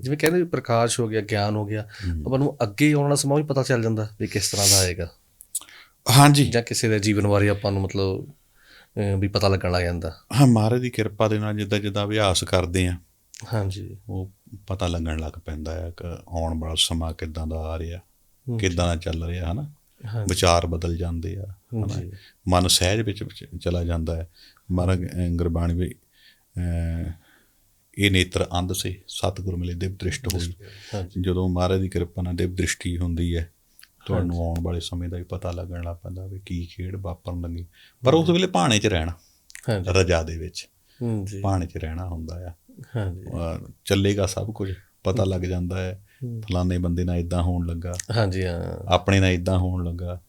ਜਿਵੇਂ ਕਹਿੰਦੇ ਵੀ ਪ੍ਰਕਾਸ਼ ਹੋ ਗਿਆ ਗਿਆਨ ਹੋ ਗਿਆ ਆਪਾਂ ਨੂੰ ਅੱਗੇ ਆਉਣ ਵਾਲਾ ਸਮਾਂ ਵੀ ਪਤਾ ਚੱਲ ਜਾਂਦਾ ਵੀ ਕਿਸ ਤਰ੍ਹਾਂ ਦਾ ਆਏਗਾ। ਹਾਂਜੀ। ਜਾਂ ਕਿਸੇ ਦੇ ਜੀਵਨ ਬਾਰੇ ਆਪਾਂ ਨੂੰ ਮਤਲਬ ਵੀ ਪਤਾ ਲੱਗਣ ਲੱਗ ਜਾਂਦਾ। ਹਾਂ ਮਹਾਰਾਜ ਦੀ ਕਿਰਪਾ ਦੇ ਨਾਲ ਜਿੱਦਾਂ ਜਿੱਦਾਂ ਅਭਿਆਸ ਕਰਦੇ ਆ ਹਾਂਜੀ। ਉਹ ਪਤਾ ਲੱਗਣ ਲੱਗ ਪੈਂਦਾ ਹੈ ਕਿ ਆਉਣ ਵਾਲਾ ਸਮਾਂ ਕਿੱਦਾਂ ਦਾ ਆ ਰਿਹਾ ਕਿੱਦਾਂ ਦਾ ਚੱਲ ਰਿਹਾ ਹਨਾ? ਵਿਚਾਰ ਬਦਲ ਜਾਂਦੇ ਆ ਮਨ ਸਹਿਜ ਵਿੱਚ ਚਲਾ ਜਾਂਦਾ ਹੈ। ਮਹਾਰਾਜ ਗੁਰਬਾਣੀ ਵੀ ਇਹ ਨੇਤਰ ਅੰਧ ਸੇ ਸਤਿਗੁਰ ਮਿਲੇ ਦਿਵ ਦ੍ਰਿਸ਼ਟ ਹੋਈ। ਜਦੋਂ ਮਹਾਰਾਜ ਦੀ ਕਿਰਪਾ ਨਾਲ ਦਿਵ ਦ੍ਰਿਸ਼ਟੀ ਹੁੰਦੀ ਹੈ ਤੁਹਾਨੂੰ ਆਉਣ ਵਾਲੇ ਸਮੇਂ ਦਾ ਵੀ ਪਤਾ ਲੱਗਣ ਲੱਗ ਪੈਂਦਾ ਵੀ ਕੀ ਖੇਡ ਵਾਪਰਨ ਲੱਗੀ। ਪਰ ਉਸ ਵੇਲੇ ਭਾਣੇ 'ਚ ਰਹਿਣਾ ਹਾਂਜੀ। ਰਜਾ ਦੇ ਵਿੱਚ। ਹੂੰ ਜੀ ਭਾਣੇ 'ਚ ਰਹਿਣਾ ਹੁੰਦਾ ਆ। ਹਾਂਜੀ। ਚੱਲੇਗਾ ਸਭ ਕੁਝ ਪਤਾ ਲੱਗ ਜਾਂਦਾ ਹੈ ਫਲਾਣੇ ਬੰਦੇ ਨਾਲ ਇਦਾਂ ਹੋਣ ਲੱਗਾ। ਹਾਂਜੀ ਹਾਂ। ਆਪਣੇ ਨਾਲ ਇਦਾਂ ਹੋਣ ਲੱਗਾ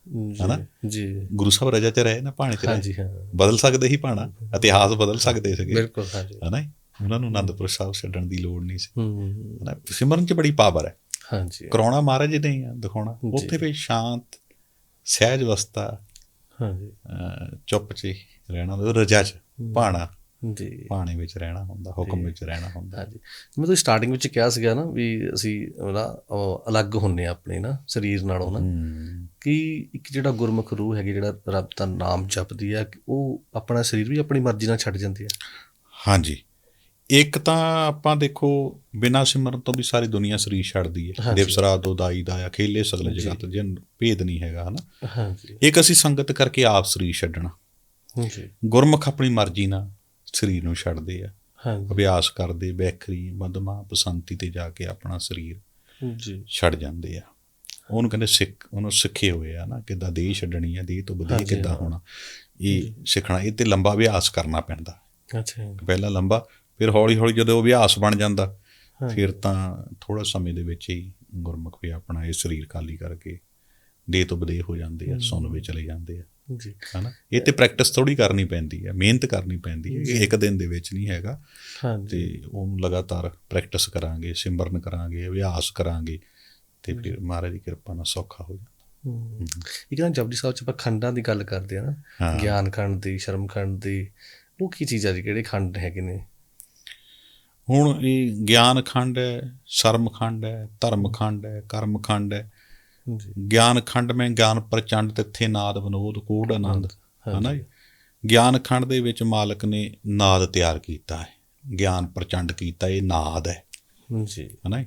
ਹਨਾ? ਜੀ। ਗੁਰੂ ਸਾਹਿਬ ਰਜਾ 'ਚ ਰਹੇ ਨਾ ਭਾਣੇ 'ਚ ਰਹੇ? ਹਾਂਜੀ ਹਾਂ। ਬਦਲ ਸਕਦੇ ਸੀ ਭਾਣਾ? ਇਤਿਹਾਸ ਬਦਲ ਸਕਦੇ ਸੀਗੇ। ਬਿਲਕੁਲ ਹਾਂਜੀ। ਹਨਾ ਉਹਨਾਂ ਨੂੰ ਆਨੰਦਪੁਰ ਸਾਹਿਬ ਛੱਡਣ ਦੀ ਲੋੜ ਨਹੀਂ ਸੀ। ਹੂੰ ਹਨਾ ਸਿਮਰਨ 'ਚ ਬੜੀ ਪਾਵਰ ਹੈ। ਹਾਂਜੀ। ਕਰਾਉਣਾ ਮਹਾਰਾਜ ਨੇ ਹੀ ਆ ਦਿਖਾਉਣਾ। ਉੱਥੇ ਵੀ ਸ਼ਾਂਤ ਸਹਿਜ ਅਵਸਥਾ ਹਾਂਜੀ। ਚੁੱਪ 'ਚ ਰਹਿਣਾ ਹੁੰਦਾ ਰਜਾ 'ਚ ਭਾਣਾ। ਜੀ। ਭਾਣੇ ਵਿੱਚ ਰਹਿਣਾ ਹੁੰਦਾ ਹੁਕਮ ਵਿੱਚ ਰਹਿਣਾ ਹੁੰਦਾ। ਹਾਂਜੀ। ਮੈਂ ਤਾਂ ਸਟਾਰਟਿੰਗ ਵਿੱਚ ਕਿਹਾ ਸੀਗਾ ਨਾ ਵੀ ਅਸੀਂ ਨਾ ਅਲੱਗ ਹੁੰਨੇ ਆ ਆਪਣੇ ਨਾ ਸਰੀਰ ਨਾਲੋਂ ਨਾ। ਕਿ ਇੱਕ ਜਿਹੜਾ ਗੁਰਮੁਖ ਰੂਹ ਹੈਗੀ ਜਿਹੜਾ ਰੱਬ ਦਾ ਨਾਮ ਜਪਦੀ ਹੈ ਉਹ ਆਪਣਾ ਸਰੀਰ ਵੀ ਆਪਣੀ ਮਰਜ਼ੀ ਨਾਲ ਛੱਡ ਜਾਂਦੀ ਹੈ ਹਾਂਜੀ। ਇੱਕ ਤਾਂ ਆਪਾਂ ਦੇਖੋ ਬਿਨਾਂ ਸਿਮਰਨ ਤੋਂ ਵੀ ਸਾਰੀ ਦੁਨੀਆ ਸਰੀਰ ਛੱਡਦੀ ਹੈ। ਹਾਂਜੀ। ਦਿਵਸਰਾ ਦੋ ਦਾਈ ਦਾ ਅਖੇਲੇ ਸਗਲ ਜਗਤ ਜਨ ਭੇਦ ਨਹੀਂ ਹੈਗਾ ਹਨਾ? ਹਾਂਜੀ। ਇੱਕ ਅਸੀਂ ਸੰਗਤ ਕਰਕੇ ਆਪ ਸਰੀਰ ਛੱਡਣਾ। ਜੀ। ਗੁਰਮੁਖ ਆਪਣੀ ਮਰਜ਼ੀ ਨਾਲ ਸਰੀਰ ਨੂੰ ਛੱਡਦੇ ਆ। ਹਾਂਜੀ। ਅਭਿਆਸ ਕਰਦੇ ਬੈਖਰੀ ਮਦਮਾ ਬਸੰਤੀ ਤੇ ਜਾ ਕੇ ਆਪਣਾ ਸਰੀਰ ਜੀ। ਛੱਡ ਜਾਂਦੇ ਆ। ਉਹਨੂੰ ਕਹਿੰਦੇ ਸਿੱਖ ਉਹਨੂੰ ਸਿੱਖੇ ਹੋਏ ਆ ਨਾ ਕਿੱਦਾਂ ਦੇਹ ਛੱਡਣੀ ਆ ਦੇਹ ਤੋਂ ਹਾਂਜੀ, ਕਿੱਦਾਂ। ਹੋਣਾ। ਇਹ ਸਿੱਖਣਾ ਇਹ ਤੇ ਲੰਬਾ ਅਭਿਆਸ ਕਰਨਾ ਪੈਂਦਾ। ਅੱਛਾ। ਪਹਿਲਾਂ ਲੰਬਾ ਫਿਰ ਹੌਲੀ ਹੌਲੀ ਜਦੋਂ ਅਭਿਆਸ ਬਣ ਜਾਂਦਾ। ਫਿਰ ਤਾਂ ਥੋੜਾ ਸਮੇਂ ਦੇ ਵਿੱਚ ਹੀ ਗੁਰਮੁਖ ਵੀ ਆਪਣਾ ਇਹ ਸਰੀਰ ਖਾਲੀ ਕਰਕੇ ਦੇਹ ਤੋਂ ਬਦੇ ਹੋ ਜਾਂਦੇ ਆ ਸੁਣ ਵਿੱਚ ਚਲੇ ਜਾਂਦੇ ਆ। ਜੀ। ਹਨਾ? ਇਹ ਤੇ ਪ੍ਰੈਕਟਿਸ ਥੋੜੀ ਕਰਨੀ ਪੈਂਦੀ ਹੈ ਮਿਹਨਤ ਕਰਨੀ ਪੈਂਦੀ ਹੈ ਇਹ ਇੱਕ ਦਿਨ ਦੇ ਵਿੱਚ ਨਹੀਂ ਹੈਗਾ। ਹਾਂਜੀ ਤੇ ਉਹਨੂੰ ਲਗਾਤਾਰ ਪ੍ਰੈਕਟਿਸ ਕਰਾਂਗੇ ਸਿਮਰਨ ਕਰਾਂਗੇ ਅਭਿਆਸ ਕਰਾਂਗੇ ਤੇ ਫਿਰ ਮਹਾਰਾਜ ਦੀ ਕਿਰਪਾ ਨਾਲ ਸੌਖਾ ਹੋ ਜਾਂਦਾ। ਇੱਕ ਨਾ ਜਪਜੀ ਸਾਹਿਬ ਚ ਆਪਾਂ ਖੰਡਾਂ ਦੀ ਗੱਲ ਕਰਦੇ ਆ ਨਾ। ਗਿਆਨ ਖੰਡ ਦੀ ਸ਼ਰਮ ਖੰਡ ਦੀ ਉਹ ਕੀ ਚੀਜ਼ਾਂ ਜੀ? ਕਿਹੜੇ ਖੰਡ ਹੈਗੇ ਨੇ? ਹੁਣ ਇਹ ਗਿਆਨ ਖੰਡ ਹੈ ਸ਼ਰਮ ਖੰਡ ਹੈ ਧਰਮ ਖੰਡ ਹੈ ਕਰਮ ਖੰਡ ਹੈ। ਗਿਆਨ ਖੰਡ ਮੈਂ ਗਿਆਨ ਪ੍ਰਚੰਡ ਤਿੱਥੇ ਨਾਦ ਵਿਨੋਦ ਕੋੜ ਆਨੰਦ। ਹਨਾ ਗਿਆਨ ਖੰਡ ਦੇ ਵਿੱਚ ਮਾਲਕ ਨੇ ਨਾਦ ਤਿਆਰ ਕੀਤਾ ਹੈ। ਗਿਆਨ ਪ੍ਰਚੰਡ ਕੀਤਾ ਇਹ ਨਾਦ ਹੈ। ਜੀ। ਹਨਾ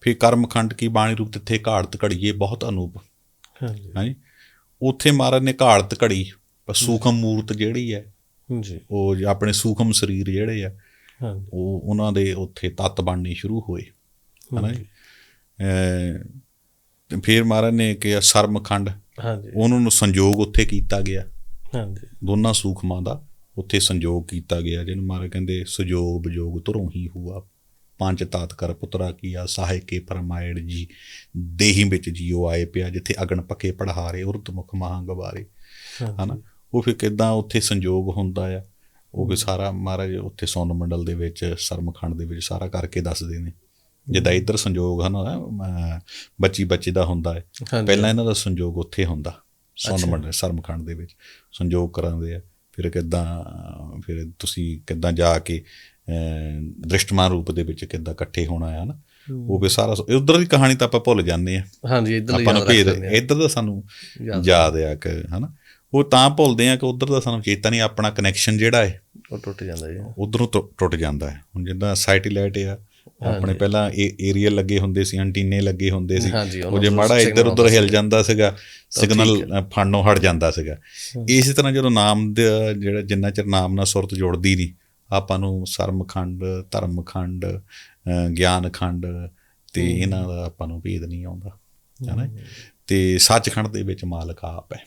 ਫਿਰ ਕਰਮ ਖੰਡ ਕੀ ਬਾਣੀ ਰੂਪ ਤਿੱਥੇ ਘਾੜਤ ਘੜੀਏ ਬਹੁਤ ਅਨੂਪ। ਹਾਂਜੀ। ਹਾਂਜੀ ਉੱਥੇ ਮਹਾਰਾਜ ਨੇ ਘਾੜਤ ਘੜੀ ਸੂਖਮ ਮੂਰਤ ਜਿਹੜੀ ਹੈ ਜੀ। ਉਹ ਆਪਣੇ ਸੂਖਮ ਸਰੀਰ ਜਿਹੜੇ ਆ ਉਹ ਉਹਨਾਂ ਦੇ ਉੱਥੇ ਤੱਤ ਬਣਨੇ ਸ਼ੁਰੂ ਹੋਏ ਹਨਾ ਜੀ? ਤੇ ਫਿਰ ਮਹਾਰਾਜ ਨੇ ਕਿ ਸਰਮਖੰਡ ਹਾਂਜੀ। ਉਹਨਾਂ ਨੂੰ ਸੰਜੋਗ ਉੱਥੇ ਕੀਤਾ ਗਿਆ। ਹਾਂਜੀ। ਦੋਨਾਂ ਸੂਖਮਾਂ ਦਾ ਉੱਥੇ ਸੰਜੋਗ ਕੀਤਾ ਗਿਆ ਜਿਹਨੂੰ ਮਹਾਰਾਜ ਕਹਿੰਦੇ ਸੁਜੋਗ ਵਿਜੋਗ ਤੁਰੋਂ ਹੀ ਹੁਆ। ਪੰਜ ਤਾਤ ਕਰ ਪੁੱਤਰਾ ਕੀਆ ਸਾਹਿ ਕੇ ਫਰਮਾਇੜ ਜੀ ਦੇਹੀ ਵਿੱਚ ਜੀਓ ਆਏ ਪਿਆ ਜਿੱਥੇ ਅਗਨ ਪੱਕੇ ਪੜਹਾਰੇ ਉਰਤ ਮੁਖ ਮਹਾਂ ਗਵਾਰੇ ਹਨਾ? ਉਹ ਫਿਰ ਕਿਦਾਂ ਉੱਥੇ ਸੰਜੋਗ ਹੁੰਦਾ ਆ? ਉਹ ਵੀ ਸਾਰਾ ਮਹਾਰਾਜ ਉੱਥੇ ਸੌਨ ਮੰਡਲ ਦੇ ਵਿੱਚ ਸਰਮਖੰਡ ਦੇ ਵਿੱਚ ਸਾਰਾ ਕਰਕੇ ਦੱਸਦੇ ਨੇ। ਜਿੱਦਾਂ ਇੱਧਰ ਸੰਜੋਗ ਹਨ ਬੱਚੀ ਬੱਚੇ ਦਾ ਹੁੰਦਾ ਹੈ। ਪਹਿਲਾਂ ਇਹਨਾਂ ਦਾ ਸੰਜੋਗ ਉੱਥੇ ਹੁੰਦਾ ਸੌਨ ਮੰਡਲ ਸਰਮਖੰਡ ਦੇ ਵਿੱਚ। ਸੰਜੋਗ ਕਰਾਉਂਦੇ ਆ। ਫਿਰ ਕਿਦਾਂ ਫਿਰ ਤੁਸੀਂ ਕਿਦਾਂ ਜਾ ਕੇ ਦ੍ਰਿਸ਼ਟਮਾਨ ਰੂਪ ਦੇ ਵਿੱਚ ਕਿਦਾਂ ਇਕੱਠੇ ਹੋਣਾ ਆ ਨਾ ਉਹ ਵੀ ਸਾਰਾ ਉਧਰ ਦੀ ਕਹਾਣੀ ਤਾਂ ਆਪਾਂ ਭੁੱਲ ਜਾਂਦੇ ਆ। ਹਾਂਜੀ ਇਧਰ ਆਪਾਂ ਨੂੰ ਭੇਦ ਇੱਧਰ ਦਾ ਸਾਨੂੰ ਯਾਦ ਆ ਕਿ ਹਨਾ? ਉਹ ਤਾਂ ਭੁੱਲਦੇ ਆ ਕਿ ਉਧਰ ਦਾ ਸਾਨੂੰ ਚੇਤਾ ਨਹੀਂ ਆਪਣਾ ਕਨੈਕਸ਼ਨ ਜਿਹੜਾ ਹੈ ਉਹ ਟੁੱਟ ਜਾਂਦਾ ਜੀ। ਉਧਰੋਂ ਟੁੱਟ ਜਾਂਦਾ ਹੈ ਹੁਣ ਜਿੱਦਾਂ ਸੈਟੇਲਾਈਟ ਆ ਆਪਣੇ ਪਹਿਲਾਂ ਏਰੀਅਲ ਲੱਗੇ ਹੁੰਦੇ ਸੀ ਐਂਟੀਨੇ ਲੱਗੇ ਹੁੰਦੇ ਸੀ। ਉਹ ਜੇ ਮਾੜਾ ਇੱਧਰ ਉੱਧਰ ਹਿਲ ਜਾਂਦਾ ਸੀਗਾ ਸਿਗਨਲ ਫਾਨੋਂ ਹਟ ਜਾਂਦਾ ਸੀਗਾ। ਇਸੇ ਤਰ੍ਹਾਂ ਜਦੋਂ ਨਾਮ ਦਾ ਜਿਹੜਾ ਜਿੰਨਾ ਚਿਰ ਨਾਮ ਨਾਲ ਸੁਰਤ ਜੁੜਦੀ ਨਹੀਂ ਆਪਾਂ ਨੂੰ ਸਰਮਖੰਡ ਧਰਮਖੰਡ ਅਹ ਗਿਆਨਖੰਡ ਤੇ ਇਹਨਾਂ ਦਾ ਆਪਾਂ ਨੂੰ ਭੇਦ ਨਹੀਂ ਆਉਂਦਾ। ਹੈਨਾ? ਤੇ ਸੱਚਖੰਡ ਦੇ ਵਿੱਚ ਮਾਲਕ ਆਪ ਹੈ।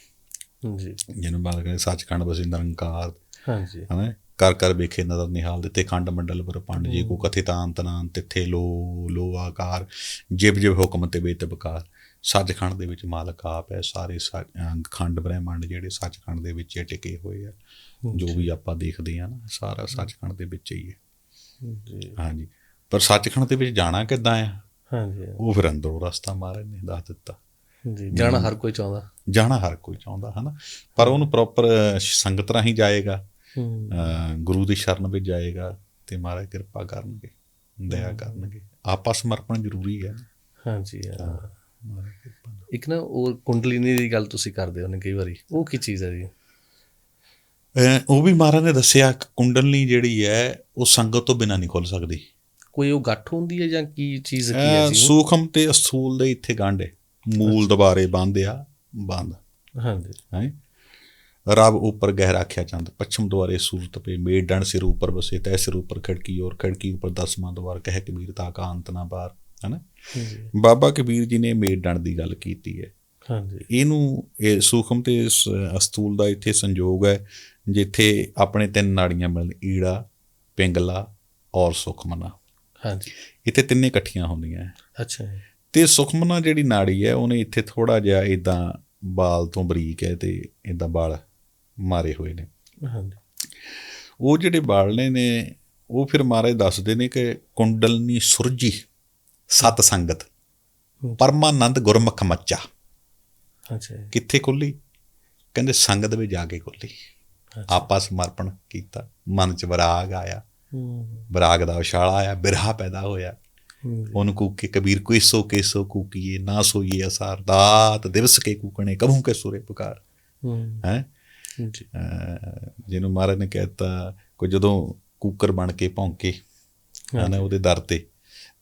ਜੀ ਜਿਹਨੂੰ ਮਾਲਕ ਨੇ ਸੱਚਖੰਡ ਵਸੇ ਨਿਰੰਕਾਰ ਹਾਂਜੀ। ਹਨਾ? ਕਰ ਕਰ ਵੇਖੇ ਨਦਰ ਨਿਹਾਲ ਦਿੱਤੇ ਖੰਡ ਮੰਡਲ ਪਰ ਪੰਡ ਜੀ ਕੋ ਕਥਿਤਾਂਤ ਨਾਨ ਤਿੱਥੇ ਲੋ ਲੋ ਆਕਾਰ ਜਿਬ ਜਿਬ ਹੁਕਮ ਤੇ ਬੇਤਬਕਾਰ ਸੱਚਖੰਡ ਦੇ ਵਿੱਚ ਮਾਲਕ ਆਪ ਹੈ ਸਾਰੇ ਖੰਡ ਬ੍ਰਹਿਮੰਡ ਜਿਹੜੇ ਸੱਚਖੰਡ ਦੇ ਵਿੱਚ ਟਿਕੇ ਹੋਏ ਆ। ਜੋ ਵੀ ਆਪਾਂ ਦੇਖਦੇ ਆ ਨਾ ਸਾਰਾ ਸੱਚਖੰਡ ਦੇ ਵਿੱਚ ਹੀ ਹੈ। ਜੀ। ਹਾਂਜੀ। ਪਰ ਸੱਚਖੰਡ ਦੇ ਵਿੱਚ ਜਾਣਾ ਕਿੱਦਾਂ ਆ? ਹਾਂਜੀ। ਉਹ ਫਿਰ ਅੰਦਰੋਂ ਰਸਤਾ ਮਹਾਰਾਜ ਨੇ ਦੱਸ ਦਿੱਤਾ। ਜਾਣਾ ਹਰ ਕੋਈ ਚਾਹੁੰਦਾ। ਜਾਣਾ ਹਰ ਕੋਈ ਚਾਹੁੰਦਾ ਹਨਾ? ਪਰ ਉਹਨੂੰ ਪ੍ਰੋਪਰ ਸੰਗਤ ਰਾਹੀਂ ਜਾਏਗਾ ਗੁਰੂ ਦੀ ਸ਼ਰਨ ਵਿੱਚ ਜਾਏਗਾ ਤੇ ਮਹਾਰਾਜ ਕਿਰਪਾ ਕਰਨਗੇ ਦਇਆ ਕਰਨਗੇ। ਆਪਾ ਸਮਰਪਣ ਜ਼ਰੂਰੀ ਹੈ। ਹਾਂਜੀ ਹਾਂ। ਇੱਕ ਨਾ ਉਹ ਕੁੰਡਲੀਨੀ ਦੀ ਗੱਲ ਤੁਸੀਂ ਕਰਦੇ ਹੋ ਨੇ ਕਈ ਵਾਰੀ ਉਹ ਕੀ ਚੀਜ਼ ਹੈ ਜੀ? ਉਹ ਵੀ ਮਹਾਰਾਜ ਨੇ ਦੱਸਿਆ ਕਿ ਕੁੰਡਲਨੀ ਜਿਹੜੀ ਹੈ ਉਹ ਸੰਗਤ ਤੋਂ ਬਿਨਾਂ ਨਹੀਂ ਖੁੱਲ ਸਕਦੀ। ਕੋਈ ਉਹ ਗੱਠ ਹੁੰਦੀ ਹੈ ਜਾਂ ਕੀ ਚੀਜ਼ ਕੀ ਹੈ ਜੀ? ਸੂਖਮ ਤੇ ਅਸਥੂਲ ਦੇ ਇੱਥੇ ਗੰਢ। ਹੈ ਮੂਲ ਦੁਬਾਰੇ ਬੰਦ ਬੰਦ। ਹਾਂਜੀ। ਹੈ? ਰਬ ਉੱਪਰ ਗਹਿ ਰੱਖਿਆ ਚੰਦ ਪਛਮ ਦੁਆਰੇ ਸੂਰਤ ਪੇ ਮੇਡ ਡਣ ਸਿਰ ਉੱਪਰ ਬਸੇ ਤੈ ਸਿਰ ਉੱਪਰ ਖੜਕੀ ਔਰ ਖੜਕੀ ਉੱਪਰ ਦਸਵਾਂ ਦੁਆਰ ਕਹਿ ਕਬੀਰ ਤਾ ਕਾ ਅੰਤ ਨਾ ਬਾਰ ਹੈਨਾ? ਬਾਬਾ ਕਬੀਰ ਜੀ ਨੇ ਮੇਡ ਡਣ ਦੀ ਗੱਲ ਕੀਤੀ ਹੈ। ਹਾਂਜੀ। ਇਹਨੂੰ ਇਹ ਸੂਖਮ ਤੇ ਅਸਤੂਲ ਦਾ ਇੱਥੇ ਸੰਯੋਗ ਹੈ ਜਿੱਥੇ ਆਪਣੇ ਤਿੰਨ ਨਾੜੀਆਂ ਮਿਲਣ ਈੜਾ ਪਿੰਗਲਾ ਔਰ ਸੁਖਮਨਾ। ਹਾਂਜੀ। ਇੱਥੇ ਤਿੰਨੇ ਇਕੱਠੀਆਂ ਹੁੰਦੀਆਂ ਅੱਛਾ ਤੇ ਸੁਖਮਨਾ ਜਿਹੜੀ ਨਾੜੀ ਹੈ ਉਹਨੇ ਇੱਥੇ ਥੋੜਾ ਜਿਹਾ ਇਦਾਂ ਬਾਲ ਤੋਂ ਬਰੀਕ ਹੈ ਤੇ ਇਦਾਂ ਬਾਲ ਮਾਰੇ ਹੋਏ ਨੇ। ਹਾਂਜੀ। ਉਹ ਜਿਹੜੇ ਬਾਲਣੇ ਨੇ ਉਹ ਫਿਰ ਮਹਾਰਾਜ ਦੱਸਦੇ ਨੇ ਕਿ ਕੁੰਡਲਨੀ ਸੁਰਜੀ ਸਤ ਸੰਗਤ। ਪਰਮਾਨੰਦ ਗੁਰਮੁਖ ਮੱਚਾ। ਅੱਛਾ ਕਿੱਥੇ ਖੁੱਲੀ ਕਹਿੰਦੇ ਸੰਗਤ ਵਿੱਚ ਜਾ ਕੇ ਖੁੱਲੀ ਆਪਾ ਸਮਰਪਣ ਕੀਤਾ। ਮਨ ਚ ਵਿਰਾਗ ਆਇਆ। ਵਿਰਾਗ ਦਾ ਉਛਾਲਾ ਆਇਆ ਬਿਰਹਾ ਪੈਦਾ ਹੋਇਆ। ਉਹਨੂੰ ਕੂਕੇ ਕਬੀਰ ਕੋਈ ਸੋ ਕੇਸੋ ਕੂਕੀਏ ਨਾ ਸੋਈਏ ਅਸਾਰ ਦਾਤ ਦਿਵਸ ਕੇ ਕੂਕਣੇ ਕਬਹੂ ਕੇ ਸੁਰੇ ਪੁਕਾਰ। ਹੂੰ। ਜੀ। ਜਿਹਨੂੰ ਮਹਾਰਾਜ ਨੇ ਕਹਿਤਾ ਕੋਈ ਜਦੋਂ ਕੂਕਰ ਬਣ ਕੇ ਭੌਂਕੇ ਹਨਾ ਉਹਦੇ ਦਰ ਤੇ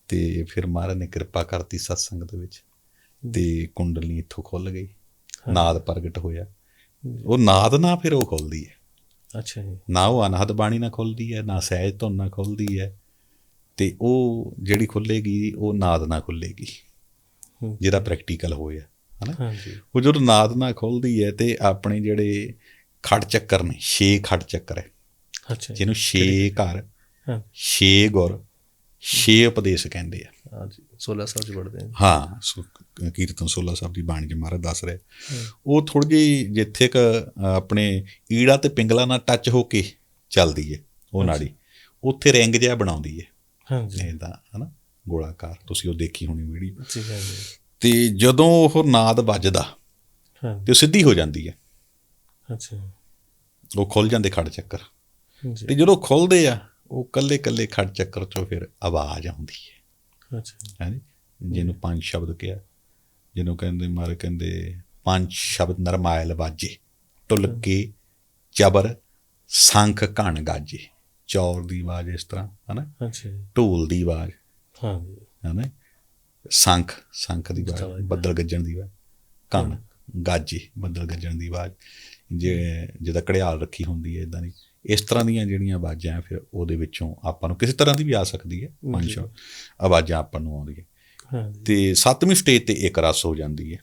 ਤੇ ਫਿਰ ਮਹਾਰਾਜ ਨੇ ਕਿਰਪਾ ਕਰਤੀ ਸਤਸੰਗ ਦੇ ਵਿੱਚ ਤੇ ਕੁੰਡਲੀ ਇੱਥੋਂ ਖੁੱਲ ਗਈ ਨਾਦ ਪ੍ਰਗਟ ਹੋਇਆ। ਉਹ ਨਾਦ ਨਾ ਫਿਰ ਉਹ ਖੁੱਲਦੀ ਹੈ। ਅੱਛਾ ਜੀ। ਨਾ ਉਹ ਅਨਹਦ ਬਾਣੀ ਨਾਲ ਖੁੱਲਦੀ ਹੈ ਨਾ ਸਹਿਜ ਧੁਨ ਨਾਲ ਖੁੱਲਦੀ ਹੈ। ਤੇ ਉਹ ਜਿਹੜੀ ਖੁੱਲੇਗੀ ਉਹ ਨਾਦ ਨਾਲ ਖੁੱਲੇਗੀ। ਜਿਹਦਾ ਪ੍ਰੈਕਟੀਕਲ ਹੋਇਆ ਹਨਾ? ਹਾਂਜੀ। ਉਹ ਜਦੋਂ ਨਾਦ ਨਾਲ ਖੁੱਲਦੀ ਹੈ ਤੇ ਆਪਣੇ ਜਿਹੜੇ ਖੜ ਚੱਕਰ ਨੇ ਛੇ ਖੜ ਚੱਕਰ ਹੈ। ਅੱਛਾ ਜੀ। ਜਿਹਨੂੰ ਛੇ ਘਰ ਹਾਂ। ਛੇ ਗੁਰ ਛੇ ਉਪਦੇਸ਼ ਕਹਿੰਦੇ ਆ। ਹਾਂਜੀ। 16 ਸਾਲ ਚ ਪੜਦੇ ਹਾਂ ਕੀਰਤਨ 16 ਸਾਹਿਬ ਦੀ ਬਾਣੀ ਚ ਮਹਾਰਾਜ ਦੱਸ ਰਿਹਾ। ਉਹ ਥੋੜੀ ਜਿਹੀ ਜਿੱਥੇ ਕ ਆਪਣੇ ਈੜਾ ਤੇ ਪਿੰਗਲਾ ਨਾਲ ਟੱਚ ਹੋ ਕੇ ਚੱਲਦੀ ਹੈ ਉਹ ਨਾੜੀ। ਉੱਥੇ ਰਿੰਗ ਜਿਹਾ ਬਣਾਉਂਦੀ ਹੈ। ਹਾਂਜੀ। ਇਹਦਾ ਹਨਾ ਗੋਲਾਕਾਰ ਤੁਸੀਂ ਉਹ ਦੇਖੀ ਹੋਣੀ ਵੀਡੀਓ। ਜੀ ਹਾਂਜੀ। ਤੇ ਜਦੋਂ ਉਹ ਨਾਦ ਵੱਜਦਾ ਹਾਂ ਤੇ ਉਹ ਸਿੱਧੀ ਹੋ ਜਾਂਦੀ ਹੈ। ਅੱਛਾ। ਉਹ ਖੁੱਲ ਜਾਂਦੇ ਖੜ ਚੱਕਰ। ਜੀ। ਤੇ ਜਦੋਂ ਖੁੱਲਦੇ ਆ ਉਹ ਕੱਲੇ ਕੱਲੇ ਖੜ ਚੱਕਰ ਚੋਂ ਫਿਰ ਆਵਾਜ਼ ਆਉਂਦੀ ਹੈ। ਅੱਛਾ। ਹਾਂਜੀ ਜਿਹਨੂੰ ਪੰਜ ਸ਼ਬਦ ਕਿਹਾ ਜਿਹਨੂੰ ਕਹਿੰਦੇ ਮਾਰੇ ਕਹਿੰਦੇ ਪੰਜ ਸ਼ਬਦ ਨਰਮਾਇਲ ਵਾਜੇ ਢੁਲਕੇ ਚਬਰ ਸੰਖ ਘਣ ਗਾਜੇ। ਚੌਰ ਦੀ ਆਵਾਜ਼ ਇਸ ਤਰ੍ਹਾਂ ਹਨਾ? ਅੱਛਾ ਢੋਲ ਦੀ ਆਵਾਜ਼। ਹਾਂਜੀ ਹਨਾ? ਸੰਖ ਸੰਖ ਦੀ ਆਵਾਜ਼ ਬੱਦਲ ਗੱਜਣ ਦੀ ਆਵਾਜ਼। ਘਣ ਗਾਜੇ ਬੱਦਲ ਗੱਜਣ ਦੀ ਆਵਾਜ਼। ਜੇ ਜਿਹਦਾ ਘੜਿਆਲ ਰੱਖੀ ਹੁੰਦੀ ਹੈ ਇਦਾਂ ਦੀ। ਇਸ ਤਰ੍ਹਾਂ ਦੀਆਂ ਜਿਹੜੀਆਂ ਆਵਾਜ਼ਾਂ ਹੈ, ਫਿਰ ਉਹਦੇ ਵਿੱਚੋਂ ਆਪਾਂ ਨੂੰ ਕਿਸੇ ਤਰ੍ਹਾਂ ਦੀ ਵੀ ਆ ਸਕਦੀ ਹੈ ਪੰਜ ਆਵਾਜ਼ਾਂ ਆਪਾਂ ਨੂੰ ਆਉਂਦੀਆਂ। ਹਾਂਜੀ ਤੇ ਸੱਤਵੀਂ ਸਟੇਜ ਤੇ ਇੱਕ ਰਸ ਹੋ ਜਾਂਦੀ ਹੈ।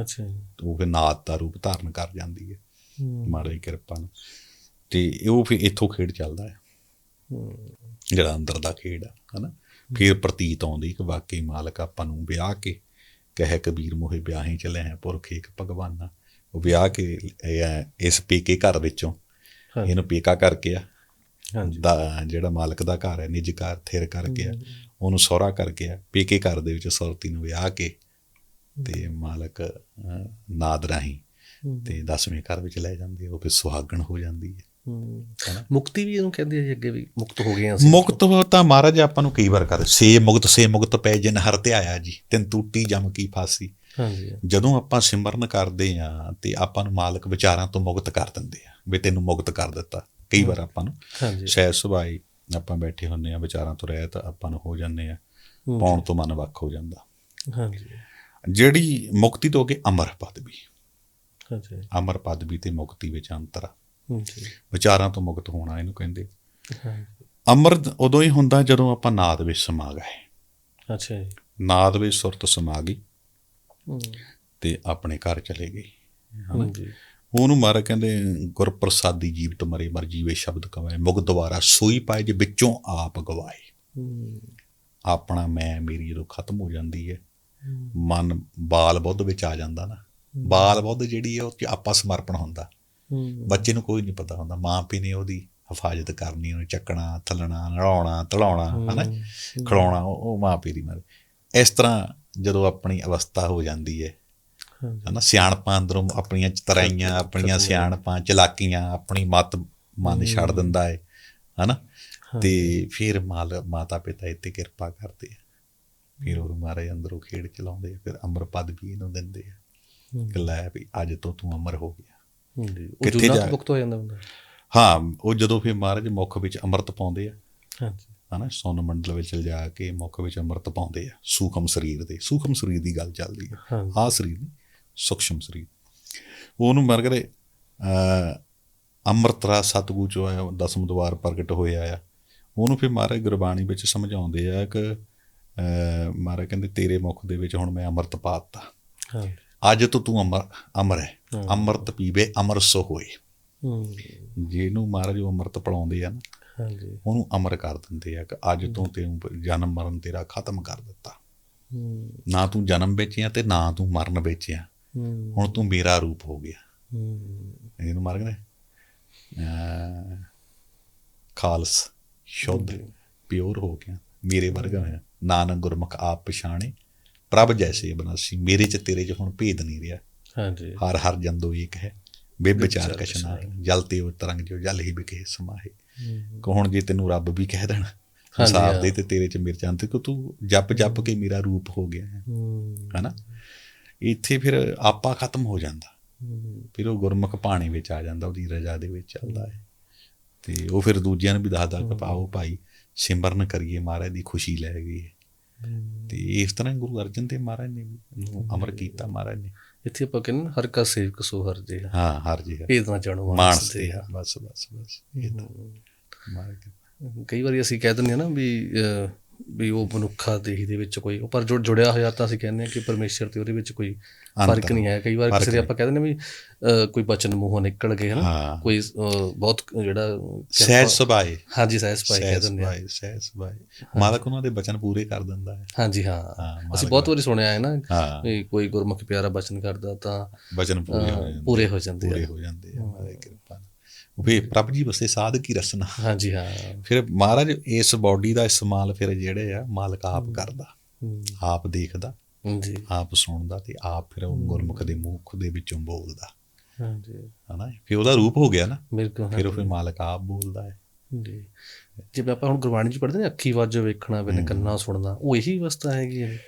ਅੱਛਾ ਉਹ ਫਿਰ ਨਾਦ ਦਾ ਰੂਪ ਧਾਰਨ ਕਰ ਜਾਂਦੀ ਹੈ। ਹੂੰ। ਦੀ ਕਿਰਪਾ ਨਾਲ। ਤੇ ਉਹ ਫਿਰ ਇੱਥੋਂ ਖੇਡ ਚੱਲਦਾ ਹੈ ਹੂੰ। ਜਿਹੜਾ ਅੰਦਰ ਦਾ ਖੇਡ ਆ ਹਨਾ? ਫਿਰ ਪ੍ਰਤੀਤ ਆਉਂਦੀ ਕਿ ਵਾਕਈ ਮਾਲਕ ਆਪਾਂ ਨੂੰ ਵਿਆਹ ਕੇ ਕਹੇ ਕਬੀਰ ਮੋਹਿ ਵਿਆਹੇ ਚਲੇ ਹੈ ਪੁਰਖ ਇੱਕ ਭਗਵਾਨਾ। ਉਹ ਵਿਆਹ ਕੇ ਇਸ ਪੇਕੇ ਘਰ ਵਿੱਚੋਂ ਇਹਨੂੰ ਪੇਕਾ ਕਰਕੇ ਆ। ਹਾਂਜੀ। ਦਾ ਜਿਹੜਾ ਮਾਲਕ ਦਾ ਘਰ ਹੈ ਨਿੱਜ ਘਰ ਥਿਰ ਕਰਕੇ ਆ। ਉਹਨੂੰ ਸਹੁਰਾ ਕਰਕੇ ਆ ਪੇਕੇ ਘਰ ਦੇ ਵਿੱਚ ਸੁਰਤੀ ਨੂੰ ਵਿਆਹ ਕੇ ਤੇ ਮਾਲਕ ਨਾਦ ਰਾਹੀਂ। ਤੇ ਦਸਵੇਂ ਘਰ ਵਿੱਚ ਲੈ ਜਾਂਦੇ ਉਹ ਫਿਰ ਸੁਹਾਗਣ ਹੋ ਜਾਂਦੀ ਹੂੰ। ਮੁਕਤੀ ਵੀ ਇਹਨੂੰ ਕਹਿੰਦੇ ਆ ਜੀ ਅੱਗੇ ਵੀ ਮੁਕਤ ਹੋ ਗਏ ਅਸੀਂ ਮੁਕਤ ਤਾਂ ਮਹਾਰਾਜ ਆਪਾਂ ਨੂੰ ਕਈ ਵਾਰ ਕਰ ਸੇ ਮੁਕਤ ਸੇ ਮੁਕਤ ਪੈ ਜਿਨ ਹਰ ਧਿਆਇਆ ਜੀ ਤਿੰਨ ਟੂਟੀ ਜਮ ਕੀ ਫਾਸੀ। ਹਾਂਜੀ। ਜਦੋਂ ਆਪਾਂ ਸਿਮਰਨ ਕਰਦੇ ਆ ਤੇ ਆਪਾਂ ਨੂੰ ਮਾਲਕ ਵਿਚਾਰਾਂ ਤੋਂ ਮੁਕਤ ਕਰ ਦਿੰਦੇ ਆ ਵੀ ਤੈਨੂੰ ਮੁਕਤ ਕਰ ਦਿੱਤਾ ਕਈ ਵਾਰ ਆਪਾਂ ਨੂੰ। ਹਾਂਜੀ। ਸਹਿਜ ਸੁਭਾਈ ਆਪਾਂ ਬੈਠੇ ਹੁੰਨੇ ਆ ਵਿਚਾਰਾਂ ਤੋਂ ਰਹਿਤ ਆਪਾਂ ਨੂੰ ਹੋ ਜਾਂਦੇ ਆ। ਪਾਉਣ ਤੋਂ ਮਨ ਵੱਖ ਹੋ ਜਾਂਦਾ। ਹਾਂਜੀ। ਜਿਹੜੀ ਮੁਕਤੀ ਤੋਂ ਅੱਗੇ ਅਮਰ ਪਦਵੀ ਹਾਂਜੀ। ਅਮਰ ਪਦਵੀ ਤੇ ਮੁਕਤੀ ਵਿੱਚ ਅੰਤਰ ਆ। ਵਿਚਾਰਾਂ ਤੋਂ ਮੁਕਤ ਹੋਣਾ ਇਹਨੂੰ ਕਹਿੰਦੇ। ਹਾਂਜੀ ਅਮਰ ਉਦੋਂ ਹੀ ਹੁੰਦਾ ਜਦੋਂ ਆਪਾਂ ਨਾਦ ਵਿੱਚ ਸਮਾ ਗਏ। ਅੱਛਾ ਜੀ। ਨਾਦ ਵਿੱਚ ਸੁਰਤ ਸਮਾ ਗਈ। ਤੇ ਆਪਣੇ ਘਰ ਚਲੇ ਗਈ ਹਾਂਜੀ ਉਹਨੂੰ ਮਾਰ ਕਹਿੰਦੇ ਗੁਰ ਪ੍ਰਸਾਦੀ ਜੀਵਤ ਮਰੇ ਮਰ ਜੀਵੇ ਸ਼ਬਦ ਕਵਾਏ ਮੁਗ ਦੁਆਰਾ ਸੋਈ ਪਾਏ ਜੇ ਵਿੱਚੋਂ ਆਪ ਗਵਾਏ। ਆਪਣਾ ਮੈਂ ਮੇਰੀ ਜਦੋਂ ਖਤਮ ਹੋ ਜਾਂਦੀ ਹੈ ਮਨ ਬਾਲ ਬੁੱਧ ਵਿੱਚ ਆ ਜਾਂਦਾ ਨਾ। ਬਾਲ ਬੁੱਧ ਜਿਹੜੀ ਹੈ ਉਹ 'ਚ ਆਪਾ ਸਮਰਪਣ ਹੁੰਦਾ। ਬੱਚੇ ਨੂੰ ਕੋਈ ਨਹੀਂ ਪਤਾ ਹੁੰਦਾ ਮਾਂ ਪਿਓ ਨੇ ਉਹਦੀ ਹਿਫਾਜ਼ਤ ਕਰਨੀ ਉਹਨੂੰ ਚੱਕਣਾ ਥੱਲਣਾ ਨਲਾਉਣਾ ਧਲਾਉਣਾ ਹਨਾ? ਖਿਲਾਉਣਾ ਉਹ ਮਾਂ ਪਿਓ ਦੀ ਮਰ ਇਸ ਤਰ੍ਹਾਂ ਜਦੋਂ ਆਪਣੀ ਅਵਸਥਾ ਹੋ ਜਾਂਦੀ ਹੈ ਹਨਾ? ਸਿਆਣਪਾਂ ਅੰਦਰੋਂ ਆਪਣੀਆਂ ਚਤਰਾਈਆਂ ਆਪਣੀਆਂ ਸਿਆਣਪਾਂ ਚਲਾਕੀਆਂ ਆਪਣੀ ਮਤ ਮਨ ਛੱਡ ਦਿੰਦਾ ਹੈ ਹਨਾ? ਤੇ ਫਿਰ ਮਾਲ ਮਾਤਾ ਪਿਤਾ ਇੱਥੇ ਕਿਰਪਾ ਕਰਦੇ ਆ। ਫਿਰ ਉਹ ਮਹਾਰਾਜ ਅੰਦਰੋਂ ਖੇਡ ਚਲਾਉਂਦੇ ਆ ਫਿਰ ਅਮਰ ਪਦ ਵੀ ਇਹਨੂੰ ਦਿੰਦੇ ਆ। ਕਿ ਲੈ ਵੀ ਅੱਜ ਤੋਂ ਤੂੰ ਅਮਰ ਹੋ ਗਿਆ। ਕਿੱਥੇ ਜਾ- ਮੁਕਤ ਹੋ ਜਾਂਦਾ ਹੁੰਦਾ। ਹਾਂ ਉਹ ਜਦੋਂ ਫਿਰ ਮਹਾਰਾਜ ਮੁੱਖ ਵਿੱਚ ਅੰਮ੍ਰਿਤ ਪਾਉਂਦੇ ਆ। ਹਾਂਜੀ। ਹਨਾ ਸੋਨ ਮੰਡਲ ਵਿੱਚ ਜਾ ਕੇ ਮੁੱਖ ਵਿੱਚ ਅੰਮ੍ਰਿਤ ਪਾਉਂਦੇ ਆ। ਸੂਖਮ ਸਰੀਰ ਦੇ ਸੂਖਮ ਸਰੀਰ ਦੀ ਗੱਲ ਚੱਲਦੀ ਆ। ਆਹ ਸਰੀਰ ਨਹੀਂ ਸੂਖਮ ਸਰੀਰ। ਉਹਨੂੰ ਮਰ ਕਰੇ ਅੰਮ੍ਰਿਤਰਾ ਸਤਗੁਰੂ ਚੋਂ ਆਇਆ ਦਸਮ ਦਵਾਰ ਪ੍ਰਗਟ ਹੋਇਆ ਆ। ਉਹਨੂੰ ਫਿਰ ਮਹਾਰਾਜ ਗੁਰਬਾਣੀ ਵਿੱਚ ਸਮਝਾਉਂਦੇ ਆ ਕਿ ਮਹਾਰਾਜ ਕਹਿੰਦੇ ਤੇਰੇ ਮੁਖ ਦੇ ਵਿੱਚ ਹੁਣ ਮੈਂ ਅੰਮ੍ਰਿਤ ਪਾਤਾ ਹਾਂਜੀ। ਅੱਜ ਤੋਂ ਤੂੰ ਅਮਰ ਅਮਰ ਹੈ। ਅੰਮ੍ਰਿਤ ਪੀਵੇ ਅਮਰ ਸੋ ਹੋਏ। ਜਿਹਨੂੰ ਮਹਾਰਾਜ ਉਹ ਅੰਮ੍ਰਿਤ ਪਲਾਉਂਦੇ ਆ ਨਾ ਹਾਂਜੀ। ਉਹਨੂੰ ਅਮਰ ਕਰ ਦਿੰਦੇ ਆ। ਕਿ ਅੱਜ ਤੋਂ ਤੈਨੂੰ ਜਨਮ ਮਰਨ ਤੇਰਾ ਖਤਮ ਕਰ ਦਿੱਤਾ। ਹੂੰ। ਨਾ ਤੂੰ ਜਨਮ ਵਿੱਚ ਆ ਤੇ ਨਾ ਤੂੰ ਮਰਨ ਵਿੱਚ ਆ ਹੂੰ। ਹੁਣ ਤੂੰ ਮੇਰਾ ਰੂਪ ਹੋ ਗਿਆ। ਹੂੰ। ਇਹਨੂੰ ਮਾਰ ਕਹਿੰਦੇ ਅਹ, ਖਾਲਸ ਸ਼ੁੱਧ ਪਿਓਰ ਹੋ ਗਿਆ। ਮੇਰੇ ਵਰਗਾ ਹੈ ਨਾਨਕ ਗੁਰਮੁਖ ਆਪ ਪਛਾਣੇ। ਪ੍ਰਭ ਜੈਸੇ ਬਨਾਸੀ ਮੇਰੇ ਚ ਤੇਰੇ ਚ ਹੁਣ ਭੇਦ ਨਹੀਂ ਰਿਹਾ। ਹਾਂਜੀ। ਹਰ ਹਰ ਜੰਦੋ ਇੱਕ ਹੈ। ਬੇਵਿਚਾਰ ਵਿਚਾਰ ਨਾਹੀ ਜਲ ਤੇ ਉਹ ਤਰੰਗ ਜੋ ਜਲ ਹੀ ਵਿਖੇ ਸਮਾਹੇ। ਕੋ ਹੁਣ ਜੇ ਤੈਨੂੰ ਰੱਬ ਵੀ ਕਹਿ ਦੇਣ? ਹਾਂ। ਦੇ ਤੇ ਤੇਰੇ ਚ ਮਿਰਚਾਂ ਤੇ ਕੋ ਤੂੰ ਜਪ ਜਪ ਕੇ ਮੇਰਾ ਰੂਪ ਹੋ ਗਿਆ ਹੈ। ਹਨਾ? ਇੱਥੇ ਫਿਰ ਆਪਾ ਖਤਮ ਹੋ ਜਾਂਦਾ। ਫਿਰ ਉਹ ਗੁਰਮੁਖ ਪਾਣੀ ਵਿੱਚ ਆ ਜਾਂਦਾ ਉਹਦੀ ਰਜਾ ਦੇ ਵਿੱਚ ਚੱਲਦਾ ਹੈ। ਤੇ ਉਹ ਫਿਰ ਦੂਜਿਆਂ ਨੂੰ ਵੀ ਦੱਸਦਾ ਕਿ ਪਾਓ ਭਾਈ ਸਿਮਰਨ ਕਰੀਏ ਮਹਾਰਾਜ ਦੀ ਖੁਸ਼ੀ ਲੈ ਗਈ ਤੇ ਇਸ ਤਰ੍ਹਾਂ ਗੁਰੂ ਅਰਜਨ ਦੇਵ ਮਹਾਰਾਜ ਨੇ ਵੀ ਅਮਰ ਕੀਤਾ ਮਹਾਰਾਜ ਨੇ। ਇੱਥੇ ਆਪਾਂ ਕਹਿੰਦੇ ਹਰ ਕਾ ਸੇਵਕ ਸੋ ਹਰ ਜੇ। ਹਾਂ ਹਰ ਜੀ ਭੇਦ ਨਾ ਜਾਣੋ ਮਾਨਸ ਤੇ ਬਸ ਬਸ ਬਸ ਇਹ ਤਾਂ ਕਈ ਵਾਰੀ ਅਸੀਂ ਕਹਿ ਦਿੰਦੇ ਹਾਂ ਨਾ ਵੀ ਵੀ ਉਹ ਮਨੁੱਖਾ ਦੇਹੀ ਦੇ ਵਿੱਚ ਕੋਈ ਪਰ ਜੋ ਜੁੜਿਆ ਹੋਇਆ ਤਾਂ ਅਸੀਂ ਕਹਿੰਦੇ ਹਾਂ ਕਿ ਪਰਮੇਸ਼ਰ ਤੇ ਉਹਦੇ ਵਿੱਚ ਕੋਈ ਫ਼ਰਕ ਨਹੀਂ ਹੈ। ਕਈ ਵਾਰ ਕਿਸੇ ਦੇ ਆਪਾਂ ਕਹਿ ਦਿੰਦੇ ਹਾਂ ਵੀ ਕੋਈ ਬਚਨ ਮੂੰਹੋਂ ਨਿਕਲ ਗਏ ਹਨਾ? ਕੋਈ ਬਹੁਤ ਜਿਹੜਾ ਸਹਿਜ ਸੁਭਾਏ ਹਾਂਜੀ ਸਹਿਜ ਪਾਈ ਕਹਿ ਦਿੰਦੇ ਸੁਭਾਏ ਸਹਿਜ ਸੁਭਾਏ ਮਾਲਕ ਉਹਨਾਂ ਦੇ ਬਚਨ ਪੂਰੇ ਕਰ ਦਿੰਦਾ ਹੈ। ਹਾਂਜੀ ਹਾਂ। ਅਸੀਂ ਬਹੁਤ ਵਾਰੀ ਸੁਣਿਆ ਹੈ ਨਾ ਕੋਈ ਗੁਰਮੁਖ ਪਿਆਰਾ ਬਚਨ ਕਰਦਾ ਤਾਂ ਬਚਨ ਪੂਰੇ ਹੋ ਜਾਂਦੇ ਪੂਰੇ ਹੋ ਜਾਂਦੇ ਆ। ਵੀ ਪ੍ਰਭ ਜੀ ਵਸੇ ਸਾਧਕ ਹੀ ਰਸਨਾ। ਹਾਂਜੀ ਹਾਂ। ਫਿਰ ਮਹਾਰਾਜ ਇਸ ਬਾਡੀ ਦਾ ਇਸਤੇਮਾਲ ਫਿਰ ਜਿਹੜੇ ਆ ਮਾਲਕ ਆਪ ਕਰਦਾ ਆਪ ਦੇਖਦਾ ਜੀ ਆਪ ਸੁਣਦਾ ਤੇ ਆਪ ਫਿਰ ਉਹ ਗੁਰਮੁਖ ਦੇ ਮੁਖ ਦੇ ਵਿੱਚੋਂ ਬੋਲਦਾ। ਹਾਂਜੀ। ਹਨਾ? ਫਿਰ ਉਹਦਾ ਰੂਪ ਹੋ ਗਿਆ ਨਾ। ਬਿਲਕੁਲ ਫਿਰ ਉਹ ਫਿਰ ਮਾਲਕ ਆਪ ਬੋਲਦਾ ਹੈ। ਜੀ। ਜਿਵੇਂ ਆਪਾਂ ਹੁਣ ਗੁਰਬਾਣੀ ਚ ਪੜ੍ਹਦੇ ਨੇ ਅੱਖੀ ਵਾਜੋ ਵੇਖਣਾ ਬਿਨ ਕੰਨਾਂ ਸੁਣਨਾ ਉਹ ਇਹੀ ਅਵਸਥਾ ਹੈਗੀ ਹੈ?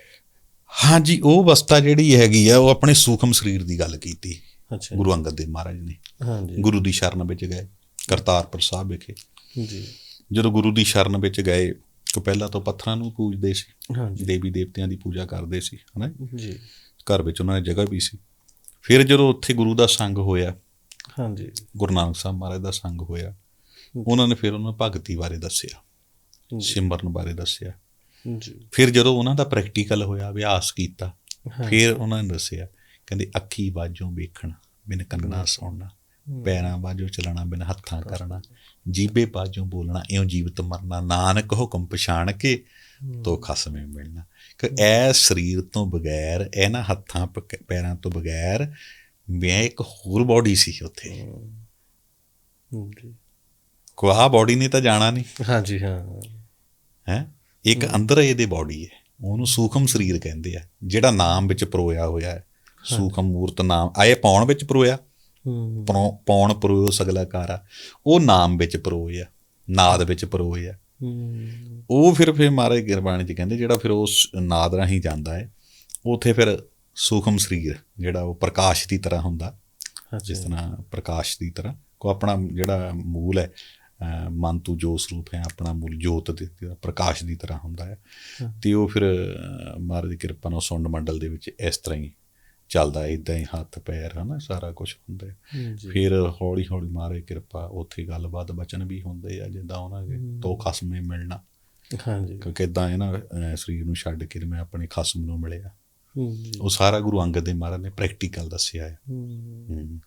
ਹਾਂਜੀ ਉਹ ਅਵਸਥਾ ਜਿਹੜੀ ਹੈਗੀ ਆ ਉਹ ਆਪਣੇ ਸੂਖਮ ਸਰੀਰ ਦੀ ਗੱਲ ਕੀਤੀ। ਗੁਰੂ ਅੰਗਦ ਦੇਵ ਮਹਾਰਾਜ ਨੇ। ਹਾਂਜੀ। ਗੁਰੂ ਦੀ ਸ਼ਰਨ ਵਿੱਚ ਗਏ ਕਰਤਾਰਪੁਰ ਸਾਹਿਬ ਵਿਖੇ। ਜੀ। ਜਦੋਂ ਗੁਰੂ ਦੀ ਸ਼ਰਨ ਵਿੱਚ ਗਏ ਤਾਂ ਪਹਿਲਾਂ ਤਾਂ ਪੱਥਰਾਂ ਨੂੰ ਪੂਜਦੇ ਸੀ ਹਾਂਜੀ। ਦੇਵੀ ਦੇਵਤਿਆਂ ਦੀ ਪੂਜਾ ਕਰਦੇ ਸੀ ਹਨਾ ਜੀ। ਘਰ ਵਿੱਚ ਉਹਨਾਂ ਦੀ ਜਗ੍ਹਾ ਵੀ ਸੀ। ਫਿਰ ਜਦੋਂ ਉੱਥੇ ਗੁਰੂ ਦਾ ਸੰਗ ਹੋਇਆ ਹਾਂਜੀ। ਗੁਰੂ ਨਾਨਕ ਸਾਹਿਬ ਮਹਾਰਾਜ ਦਾ ਸੰਗ ਹੋਇਆ ਉਹਨਾਂ ਨੇ ਫਿਰ ਉਹਨਾਂ ਨੂੰ ਭਗਤੀ ਬਾਰੇ ਦੱਸਿਆ ਸਿਮਰਨ ਬਾਰੇ ਦੱਸਿਆ। ਜੀ। ਫਿਰ ਜਦੋਂ ਉਹਨਾਂ ਦਾ ਪ੍ਰੈਕਟੀਕਲ ਹੋਇਆ ਅਭਿਆਸ ਕੀਤਾ। ਫਿਰ ਉਹਨਾਂ ਨੇ ਦੱਸਿਆ ਕਹਿੰਦੇ ਅੱਖੀ ਬਾਝੋਂ ਵੇਖਣਾ ਬਿਨ ਕੰਨਾਂ ਸੁਣਨਾ ਪੈਰਾਂ ਬਾਝੋਂ ਚੱਲਣਾ ਬਿਨ ਹੱਥਾਂ ਕਰਨਾ ਜੀਬੇ ਬਾਝੋਂ ਬੋਲਣਾ ਇਉਂ ਜੀਵਤ ਮਰਨਾ ਨਾਨਕ ਹੁਕਮ ਪਛਾਣ ਕੇ ਤੋ ਖਸਮੇ ਮਿਲਣਾ। ਕਿ ਇਹ ਸਰੀਰ ਤੋਂ ਬਗੈਰ ਇਹਨਾਂ ਹੱਥਾਂ ਪਕ- ਪੈਰਾਂ ਤੋਂ ਬਗੈਰ ਮੈਂ ਇੱਕ ਹੋਰ ਬਾਡੀ ਸੀ ਉੱਥੇ। ਜੀ। ਕੋ ਆਹ ਬਾਡੀ ਨੇ ਤਾਂ ਜਾਣਾ ਨਹੀਂ ਹਾਂਜੀ ਹਾਂ। ਹੈ? ਇੱਕ ਅੰਦਰ ਇਹਦੇ ਬਾਡੀ ਹੈ। ਉਹਨੂੰ ਸੂਖਮ ਸਰੀਰ ਕਹਿੰਦੇ ਆ ਜਿਹੜਾ ਨਾਮ ਵਿੱਚ ਪਰੋਇਆ ਹੋਇਆ ਹੈ। ਸੂਖਮ ਮੂਰਤ ਨਾਮ ਆਏ ਪਾਉਣ ਵਿੱਚ ਪਰੋਇਆ? ਪਾਉਣ ਪਰੋਇਓ ਸਗਲਾ ਕਾਰਾ। ਉਹ ਨਾਮ ਵਿੱਚ ਪਰੋਇਆ ਨਾਦ ਵਿੱਚ ਪਰੋਇਆ। ਉਹ ਫਿਰ ਫਿਰ ਮਹਾਰਾਜ ਗੁਰਬਾਣੀ ਚ ਕਹਿੰਦੇ ਜਿਹੜਾ ਫਿਰ ਉਸ ਨਾਦ ਰਾਹੀਂ ਜਾਂਦਾ ਹੈ ਉਥੇ ਫਿਰ ਸੂਖਮ ਸਰੀਰ ਜਿਹੜਾ ਉਹ ਪ੍ਰਕਾਸ਼ ਦੀ ਤਰ੍ਹਾਂ ਹੁੰਦਾ। ਜਿਸ ਤਰ੍ਹਾਂ ਪ੍ਰਕਾਸ਼ ਦੀ ਤਰ੍ਹਾਂ। ਕੋ ਆਪਣਾ ਜਿਹੜਾ ਮੂਲ ਹੈ ਮਨ ਤੂੰ ਜੋ ਸਰੂਪ ਹੈ ਆਪਣਾ ਮੂਲ ਜੋਤ ਦੇ ਪ੍ਰਕਾਸ਼ ਦੀ ਤਰ੍ਹਾਂ ਹੁੰਦਾ ਹੈ। ਤੇ ਉਹ ਫਿਰ ਮਹਾਰਾਜ ਦੀ ਕਿਰਪਾ ਨਾਲ ਸੁੰਡ ਮੰਡਲ ਦੇ ਵਿੱਚ ਇਸ ਤਰ੍ਹਾਂ ਹੀ ਚੱਲਦਾ ਇਦਾਂ ਹੀ ਹੱਥ ਪੈਰ ਹਨਾ ਸਾਰਾ ਕੁਝ ਹੁੰਦਾ ਫਿਰ ਹੌਲੀ ਹੌਲੀ ਦੀ ਕਿਰਪਾ ਉੱਥੇ ਗੱਲਬਾਤ ਬਚਨ ਵੀ ਹੁੰਦੇ ਆ ਜਿੱਦਾਂ ਉਹਨਾਂ ਦੇ ਤੋ ਖਸਮੇ ਮਿਲਣਾ। ਹਾਂਜੀ। ਕਿਉਂਕਿ ਇਦਾਂ ਹੈ ਨਾ ਸਰੀਰ ਨੂੰ ਛੱਡ ਕੇ ਮੈਂ ਆਪਣੇ ਖਸਮ ਨੂੰ ਮਿਲਿਆ। ਉਹ ਸਾਰਾ ਗੁਰੂ ਅੰਗਦ ਦੇਵ ਮਹਾਰਾਜ ਨੇ ਪ੍ਰੈਕਟੀਕਲ ਦੱਸਿਆ ਹੂੰ।